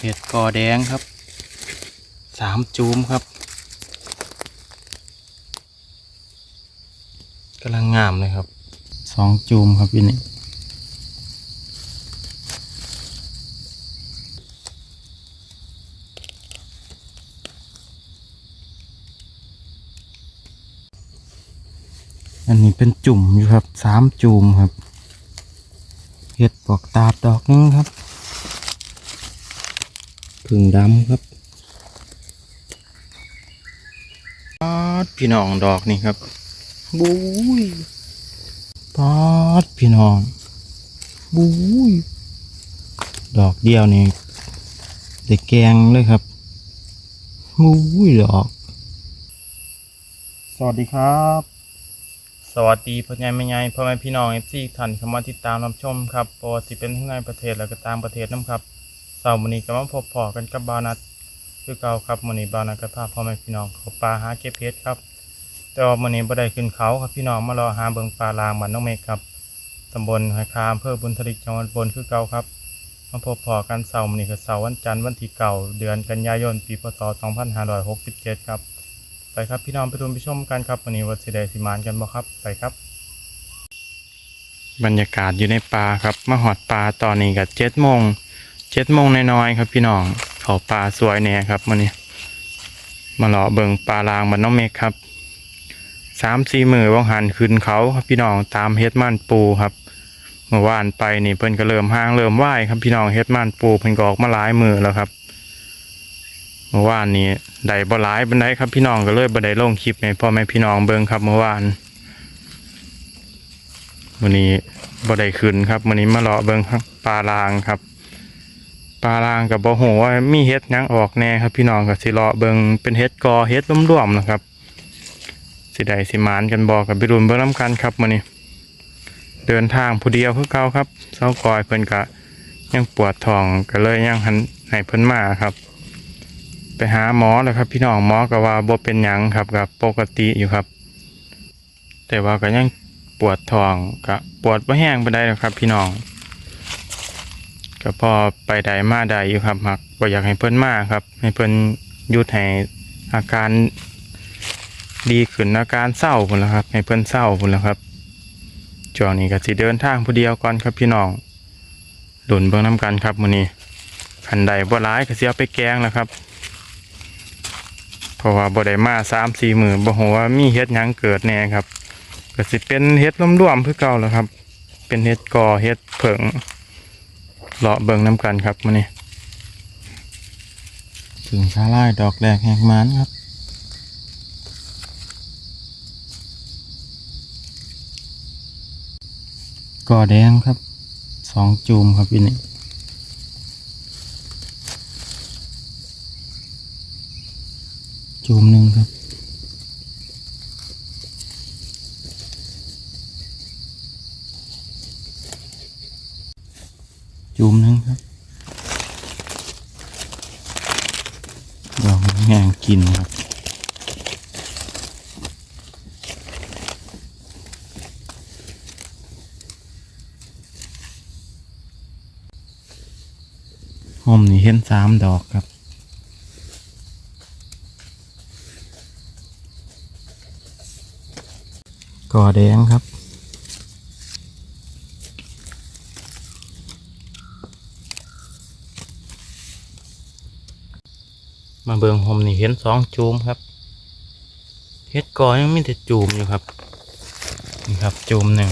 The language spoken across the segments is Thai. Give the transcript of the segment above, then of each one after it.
เห็ดกอแดงครับสามจูมครับกำลังงามเลยครับสองจูมครับพี่นี่อันนี้เป็นจุ่มอยู่ครับสามจูมครับเห็ดปอกตาดอกนึงครับ ผึ่งดำครับปอดพี่น้องดอกนี่ครับบุ้ยปอดพี่น้องบุ้ยดอกเดียวนี่ได้แกงเลยครับบุ้ยดอก สวัสดีครับ สวัสดีพ่อใหญ่แม่ใหญ่พ่อแม่พี่น้องเอฟซีท่านเข้ามาติดตามรับชมครับปกติเป็นทั้งในประเทศและก็ต่างประเทศน้ำครับ เสาร์มื้อนี้ก็มาพบพอกันกับบาวนัดคือเก่าครับมื้อนี้บาวนัดก็พาพ่อแม่พี่น้องเขาปลาหาเก็บเห็ดครับ แต่ว่ามื้อนี้บ่ได้ขึ้นเขาครับพี่น้องมารอหาเบิ่งปลาลางบ้านน้องเมฆครับตำบลหอยคามอำเภอบุญทลิกจังหวัดบลคือเก่าครับมาพบพอกันเสาร์มื้อนี้ก็เสาร์วันจันทร์วันที่เก่าเดือนกันยายนปีพศ2567ครับไปครับพี่น้องไปดูไปชมกันครับวันนี้ว่าสิได้สิมานกันบ่ครับไปครับ บรรยากาศอยู่ในป่าครับมาหอดป่าตอนนี้ก็เจ็ดโมง เจ็ดโมงน้อยๆครับพี่น้องเขาปลาสวยแน่ครับมื่อนี้มาเลาะเบิงปลาลางมันน้องเมฆครับสามสี่มือว่างหันขึ้นเขาครับพี่น้องตามเฮ็ดม่านปูครับเมื่อวานไปนี่เพิ่นก็เริ่มห้างเริ่มไหวครับพี่น้องเฮ็ดม่านปูเพิ่นก็ออกมาหลายมือแล้วครับเมื่อวานนี้ได้บ่หลายบันไดครับพี่น้องก็เลยบ่ไดลงคลิปให้พ่อแม่พี่น้องเบิงครับเมื่อวานวันนี้บ่ได้ขึ้นครับวันนี้มาเลาะเบิงปลาลางครับ ปลาลางกับบ่ฮู้ว่ามีเฮ็ดยังออกแน่ครับ พี่น้องก็สิเลเบิงเป็นเฮ็ดกอเฮ็ดร่วมๆนะครับ สิได้สิหมานกันบ่กับไปรุนเบิ่งนํกันครับมื้อนี้เดินทางผู้เดียวคือเก่าครับเซากอยเพิ่นก็ยังปวดท้องก็เลยยังหันให้เพิ่นมาครับ ไปหาหมอแล้วครับ พี่น้องหมอก็ว่าบ่เป็นหยังครับก็ปกติอยู่ครับ แต่ว่าก็ยังปวดท้องก็ปวดบ่แห้งปานใดหรอกครับ พี่น้อง ก็พอไปได้มาได้อยู่ครับหักบ่อยากให้เพิ่นมาครับ ให้เพิ่นหยุดให้อาการดีขึ้นอาการเศร้าพุ่นแล้วครับ ให้เพิ่นเศร้าพุ่นแล้วครับช่วงนี้ก็สิเดินทางผู้เดียวก่อนครับพี่น้องดุนเบิ่งน้ำกันครับมื้อนี้คันใดบ่ร้ายก็สิเอาไปแกงแล้วครับเพราะว่าบ่ได้มา3-4มื้อบ่ฮู้ว่ามีเฮ็ดหยังเกิดแน่ครับก็สิเป็นเฮ็ดร่วมๆคือเก่าแล้วครับ เป็นเฮ็ดก่อเฮ็ดเผิง เลาะเบิ่งน้ำกันครับมื้อนี้ถึงชาลายดอกแรกแหกมันครับกอแดงครับสองจูมครับพี่นี่จูมหนึ่งครับ จูมหนึ่งครับ ดอกแห้งกินครับ หอมนี่เห็นสามดอกครับกอแดงครับมาเบิงหอมนี่เห็นสองจูมครับเฮ็ดกอยังมีแต่จูมอยู่ครับ นี่ครับจูมหนึ่ง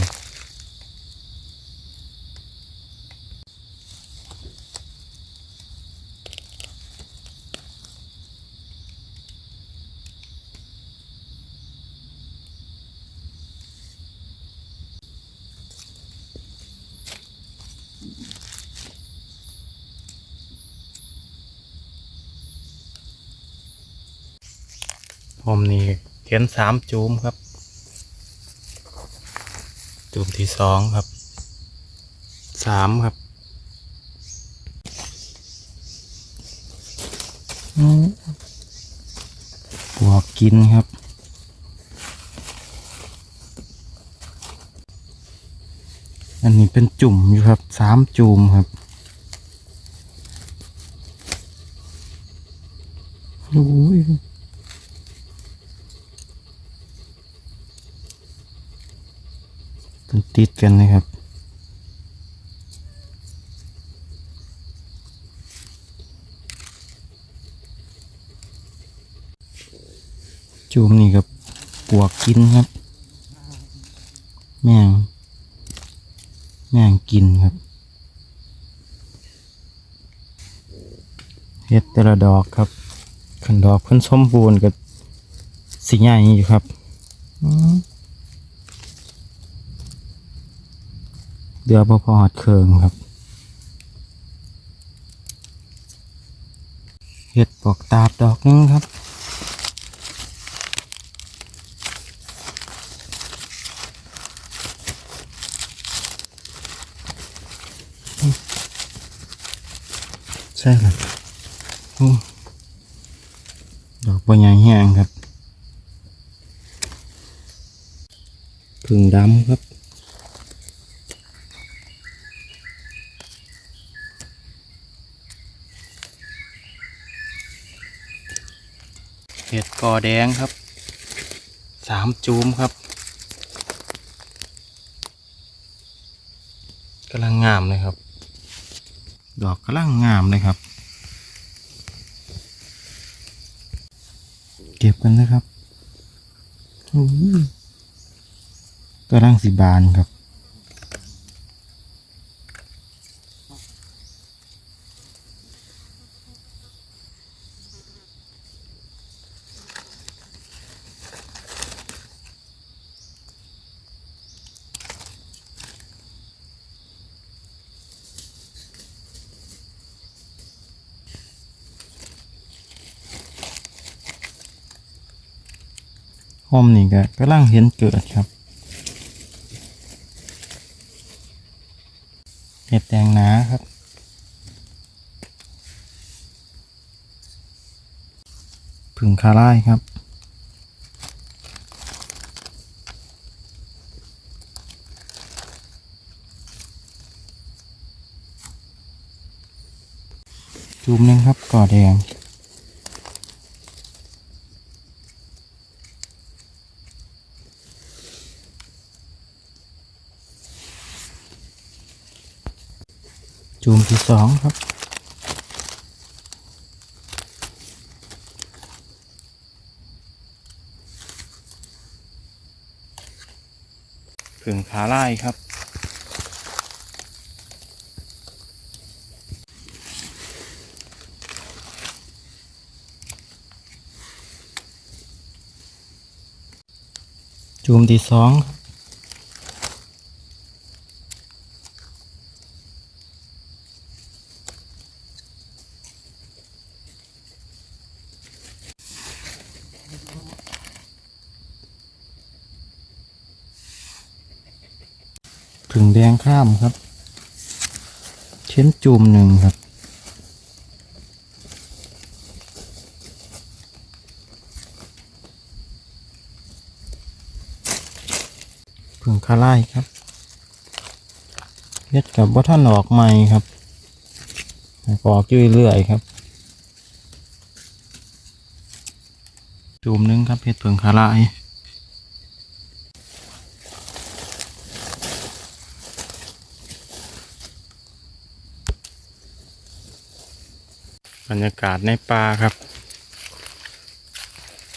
ผมนี่เห็ นสามจูมครับ จูมที่สองครับสามครับอืมปวกกินครับอันนี้เป็นจุ่มอยู่ครับสามจูมครับ โอ้ย มันติดกันนะครับ จูมนี่กับปวกกินครับ แมงแมงกินครับเฮ็ดแต่ละดอกครับขันดอกเพิ่นสมบูรณ์กับสีใหญ่อยู่ครับอืม เดือพอพอหอดเคิงครับเฮ็ดปอกตาบดอกนึงครับใช่ครับอดอกบัวใหญ่แห้งครับผึ่งดำครับ เห็ดก อแดงครับสามจูมครับกำลังงามเลยครับ ดอกกำลังงามเลยครับ เก็บกันนะครับโอ้ยกำลังสีบานครับ ห้อมนี่ก็กำลังเห็นเกิดครับเห็ดแดงหนาครับผึ่งคาร่ายครับจูมหนึงครับก่อแดง จูมที่สองครับ ผึ่งขาไล่ครับ จูมที่สองครับ ผึ่งแดงข้ามครับ เช้นจูมหนึ่งครับ ผึ่งคาไล่ครับเฮ็ดกับว่าท่านออกใหม่ครับกออกอยู่เรื่อยครับ จูมหนึงครับเฮ็ดผึ่งคาไล่ บรรยากาศในป่าครับ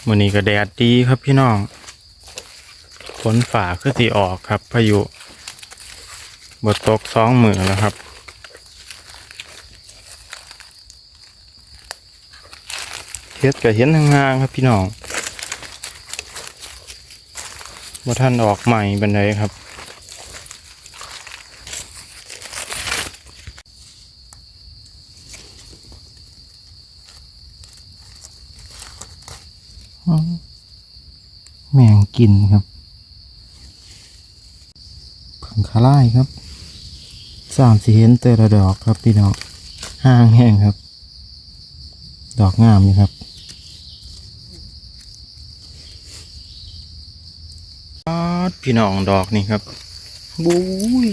มื้อนี้ก็แดดดีครับพี่น้องฝนฝ่าคือสิออกครับพายุบดตกสองมือแล้วครับ เฮ็ดก็เห็นห่างๆครับพี่น้องว่าท่านออกใหม่บันไดครับ แมง กินครับผงคาร่ายครับสามสีเห็นแต่ละดอกครับพี่น้องห้างแห้งครับ ดอกงามนี่ครับปาดพี่น้องดอกนี่ครับบุ้ย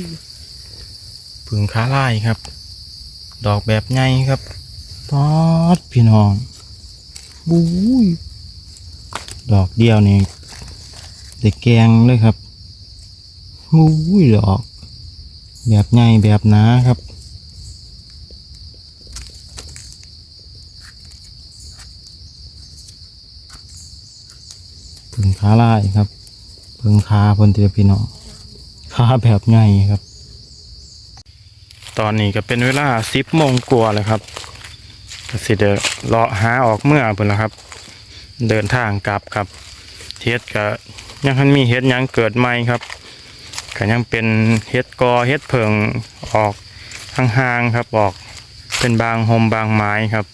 ผึ่งคาร่ายครับ ดอกแบบไงครับปาดพี่น้องบู๊ยดอกเดียวนี่ ได้แกงเลยครับบู๊ยดอก แบบใหญ่แบบหนาครับพึ่งขาลายครับพึ่งขาพนตียพี่น้องขาแบบใหญ่ครับ ตอนนี้ก็เป็นเวลาสิบโมงกว่าแล้วครับก็สิเดเลาะหาออกเมื่อเพิ่นแล้วครับ เดินทางกลับครับเฮ็ดก็ ยังทันมีเฮ็ดยังเกิดใหม่ครับก็ยังเป็นเฮ็ดกอเฮ็ดเพิงออกห่างๆครับออกเป็นบางโฮมบางไม้ครับ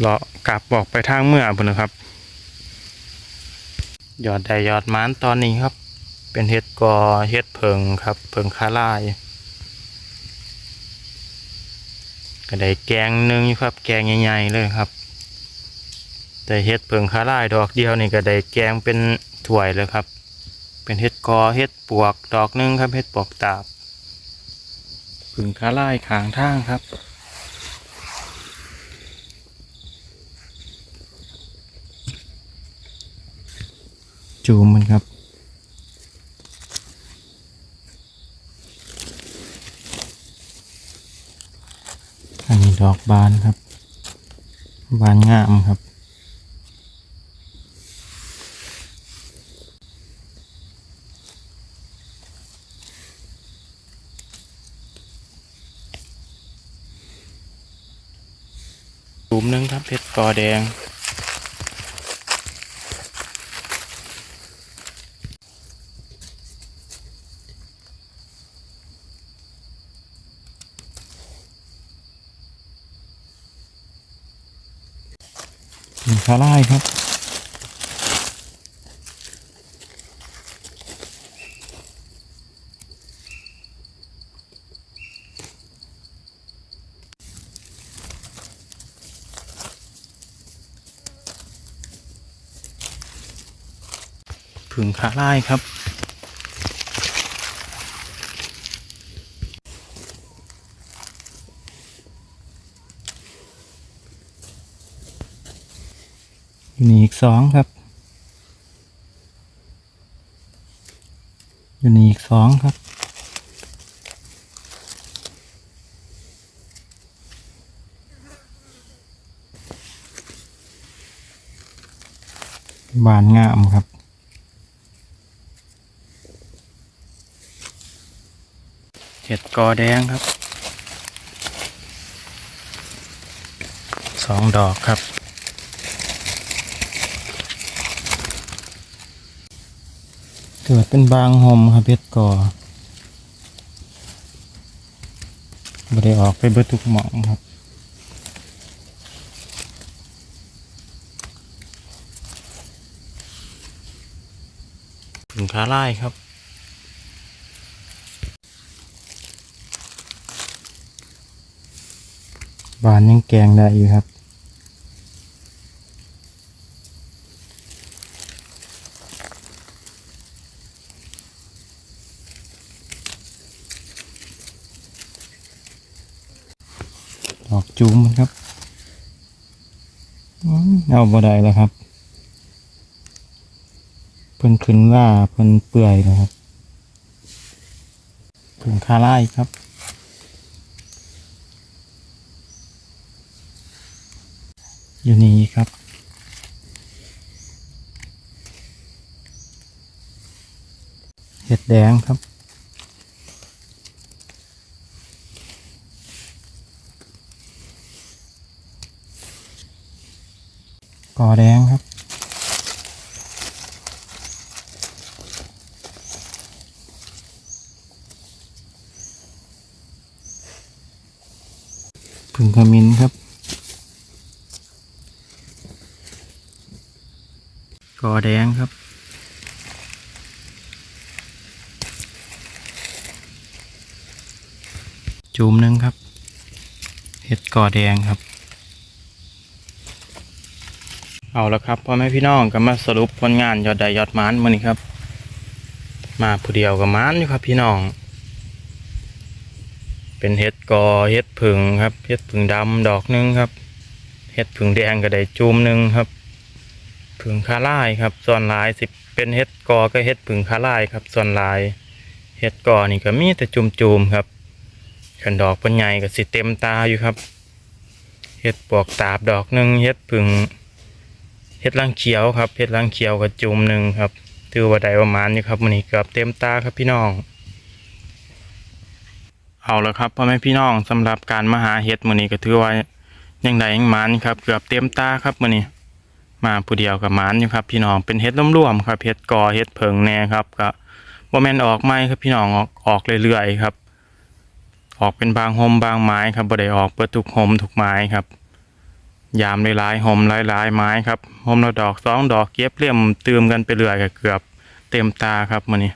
เลาะกลับออกไปทางเมื่อพิ่นนะครับยอดใดยอดม้านตอนนี้ครับ เป็นเห็ดกอเห็ดเพิงครับ เพิงคาลายก็ได้แกงหนึงอครับ แกงใหญ่ๆเลยครับ แต่เห็ดเพิงคาลายดอกเดียวนี่ก็ได้แกงเป็นถ้วยเลยครับ เป็นเห็ดกอเห็ดปวกดอกหนึงครับเห็ดปวกตาบเพิงคาลายขางทางครับจูมมันครับอันนี้ดอกบานครับ บานงามครับุ่มหนึงครับเพชรกอแดง ขาไล่ครับ ผึ่งขาไล่ครับ อยู่นี่อีกสองครับ อยู่นี่อีกสองครับบานงามครับ ห็ดกอแดงครับสองดอกครับ เกิดเป็นบางหอมครับเพชรกอบได้ออกไปเบิดทุกหมองครับถึงขาไล่ครับ บานยังแกงได้อยู่ครับ ดอกจูมครับเอาบ่ได้แล้วครับ เพิ่นขึ้นว่าเพิ่นเปื่อยนะครับถึงคาไล่ครับ อยู่นี่ครับ เห็ดแดงครับ กอแดงครับผึ่งขมิ้นครับ กอแดงครับ จูมหนึ่งครับ เห็ดกอแดงครับ เอาละครับพ่อแม่พี่น้องก็มาสรุปผลงานยอดใดยอดมานมื่อนี้ครับ มาผู้เดียวกับมานอยู่ครับพี่น้อง เป็นเห็ดกอเห็ดผึ่งครับเห็ดผึ่งดำดอกหนึงครับเห็ดผึ่งแดงก็ได้จูมหนึ่งครับ ผึ่งคาล่ายครับ ส่วนหลายสิเป็นเห็ดกอก็เห็ดผึ่งคาล่ายครับ ส่วนหลายเห็ดกอนี่ก็มีแต่จุ่มๆครับขันดอกเป็นใหญ่ก็สิเต็มตาอยู่ครับเห็ดปวกตาบดอกหนึ่งเห็ดผึ่งเห็ดลังเขียวครับเห็ดลังเขียวก็จุ่มหนึ่งครับถือว่าได้ประมาณอยู่ครับมันนี้เกือบเต็มตาครับพี่น้อง เอาละครับพ่อแม่พี่น้องสำหรับการมาหาเห็ดมื้อนี้ก็ถือว่ายังได้ยังมานครับ เกือบเต็มตาครับมื้อนี้ มาผู้เดียวกับหมานอยู่ครับ พี่น้องเป็นเห็ดร่วมๆครับเห็ดกอเห็ดเพิงแน่ครับก็บ่แม่นออกไม้ครับพี่น้องออกออกเรื่อยๆครับ ออกเป็นบางหมบางไม้ครับบ่ได้ออกเปิดทุกหมทุกไม้ครับ ยามหลายๆหมหลายๆไม้ครับหมละดอกสองดอกเก็บเลี่ยมตืมกันไปเรื่อยก็เกือบเต็มตาครับมื้อนี้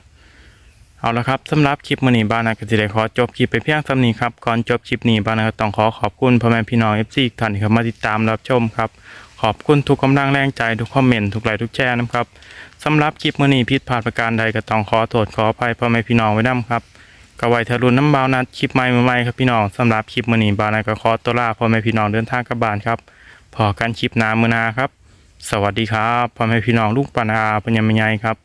เอาละครับสำหรับคลิปมื้อนี้บ้านนาก็สิได้ขอจบคลิปไปเพียงเท่านี้ครับก่อนจบคลิปนี้บ้านนาก็ต้องขอขอบคุณพ่อแม่พี่น้อง FC ทุกท่านที่เข้ามาติดตามรับชมครับ ขอบคุณทุกกำลังแรงใจทุกคอมเมนต์ทุกไลค์ทุกแชร์นะครับสำหรับคลิปมื้อนี้ผิดพลาดประการใดก็ต้องขอโทษขออภัยพ่อแม่พี่น้องไว้นํครับก็ไว้ทะลุนน้ำบานัดคลิปใหม่ใหม่ครับพี่น้องสำหรับคลิปมื้อนี้บานนาก็ขอตัวลาพ่อแม่พี่น้องเดินทางกลับบ้านครับพอกันคลิปหน้ามื้อหน้าครับ สวัสดีครับพ่อแม่พี่น้องลูกปานาปัญญามัยครับ